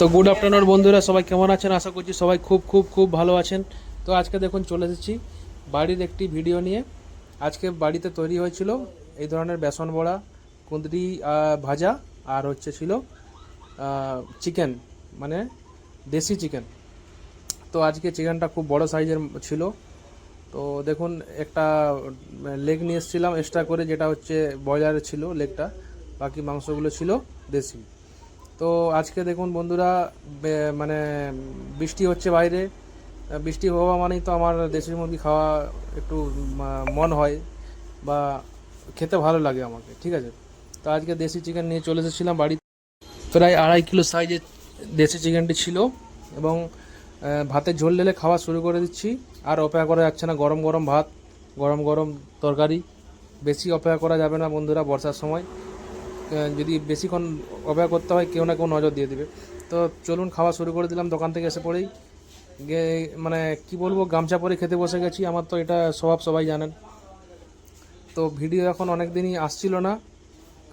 তো good afternoon বন্ধুরা, সবাই কেমন আছেন? আশা করছি সবাই খুব খুব খুব ভালো আছেন। তো আজকে দেখুন, চলে এসেছি বাড়ির একটি ভিডিও নিয়ে। আজকে বাড়িতে তৈরি হয়েছিল এই ধরনের বেসন বড়া, কুঁদরি ভাজা, আর হচ্ছে ছিল চিকেন মানে দেশি চিকেন তো আজকে চিকেনটা খুব বড় সাইজের ছিল। তো দেখুন, একটা লেগ নিয়ে এসেছিলাম এক্সট্রা করে, যেটা হচ্ছে ব্রয়লারের ছিল লেগটা বাকি মাংসগুলো ছিল দেশি। তো আজকে দেখুন বন্ধুরা মানে বৃষ্টি হচ্ছে বাইরে। বৃষ্টি হওয়া মানেই তো আমার দেশি মুরগি খাওয়া একটু মন হয় বা খেতে ভালো লাগে আমাকে, ঠিক আছে? তো আজকে দেশি চিকেন নিয়ে চলে এসেছিলাম বাড়ি প্রায় আড়াই কিলো সাইজের দেশি চিকেনটি ছিল এবং ভাতের ঝোল ঢেলে খাওয়া শুরু করে দিচ্ছি। আর অপেক্ষা করা যাচ্ছে না, গরম গরম ভাত, গরম গরম তরকারি। বেশি অপেক্ষা করা যাবে না বন্ধুরা বর্ষার সময়। যদি বেশিক্ষণ অপেক্ষা করতে হয়, কেউ না কেউ নজর দিয়ে দিবে। তো চলুন, খাওয়া শুরু করে দিলাম, দোকান থেকে এসে পড়েই। মানে কি বলব, গামছা পরে খেতে বসে গেছি, আমার তো এটা স্বভাব সবাই জানেন। তো ভিডিও এখন অনেক দিনই আসছিল না,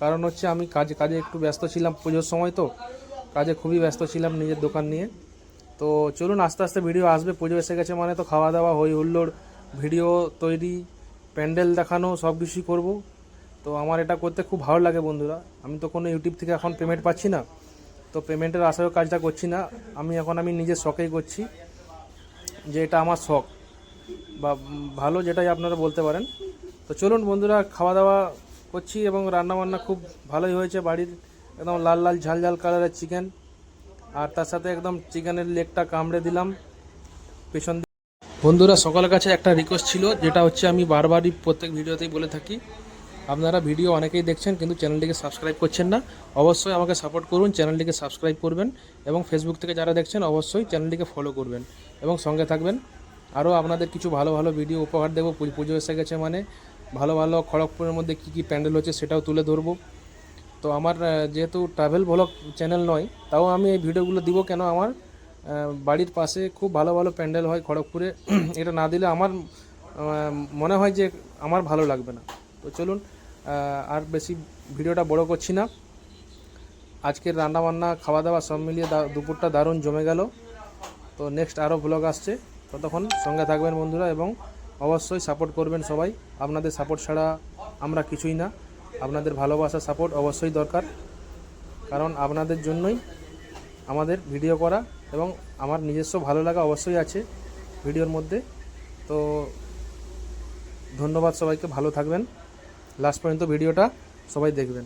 কারণ হচ্ছে আমি কাজে কাজে একটু ব্যস্ত ছিলাম পুজোর সময় তো, কাজে খুবই ব্যস্ত ছিলাম নিজের দোকান নিয়ে। তো চলুন, আস্তে আস্তে ভিডিও আসবে, পুজো এসে গেছে মানে তো খাওয়া দাওয়া হই, হুল্লোড়, ভিডিও তৈরি, প্যান্ডেল দেখানো, সব কিছুই করব। তো আমার এটা করতে খুব ভালো লাগে বন্ধুরা। আমি তো কোনো ইউটিউব থেকে এখন পেমেন্ট পাচ্ছি না। তো পেমেন্টের আশায়ও কাজটা করছি না। আমি এখন আমি নিজের শখেই করছি যে এটা আমার শখ বা ভালো যেটাই আপনারা বলতে পারেন। তো চলুন বন্ধুরা খাওয়া দাওয়া করছি এবং রান্না বান্না খুব ভালোই হয়েছে বাড়ির। একদম লাল লাল ঝাল ঝাল কালারের চিকেন আর তার সাথে একদম চিকেনের লেগটা কামড়ে দিলাম। পেছন বন্ধুরা, সকলের কাছে একটা রিকোয়েস্ট ছিল, যেটা হচ্ছে আমি বারবারই প্রত্যেক ভিডিওতেই বলে থাকি। আপনারা ভিডিও অনেকেই দেখছেন, কিন্তু চ্যানেলটিকে সাবস্ক্রাইব করছেন না, অবশ্যই আমাকে সাপোর্ট করুন, চ্যানেলটিকে সাবস্ক্রাইব করবেন এবং ফেসবুক থেকে যারা দেখছেন, অবশ্যই চ্যানেলটিকে ফলো করবেন এবং সঙ্গে থাকবেন। আরও আপনাদের কিছু ভালো ভালো ভিডিও উপহার দেবো, পুজো এসে গেছে মানে। ভালো ভালো খড়গপুরের মধ্যে কী কী প্যান্ডেল হচ্ছে সেটাও তুলে ধরবো। তো আমার যেহেতু ট্রাভেল ব্লগ চ্যানেল নয়, তাও আমি এই ভিডিওগুলো দিব কেন আমার? বাড়ির পাশে খুব ভালো ভালো প্যান্ডেল হয় খড়গপুরে। এটা না দিলে আমার মনে হয় যে আমার ভালো লাগবে না। তো চলুন আর বেশি ভিডিওটা বড় করছি না। আজকের রান্না বান্না খাওয়া দাওয়া সব মিলিয়ে দুপুরটা দারুণ জমে গেল। তো নেক্সট আরও ব্লগ আসছে। ততক্ষণ সঙ্গে থাকবেন বন্ধুরা এবং অবশ্যই সাপোর্ট করবেন সবাই। আপনাদের সাপোর্ট ছাড়া আমরা কিছুই না। আপনাদের ভালোবাসা সাপোর্ট অবশ্যই দরকার। কারণ আপনাদের জন্যই আমাদের ভিডিও করা এবং আমার নিজস্ব ভালো লাগা অবশ্যই আছে ভিডিওর মধ্যে। তো ধন্যবাদ সবাইকে, ভালো থাকবেন। লাস্ট পর্যন্ত ভিডিওটা সবাই দেখবেন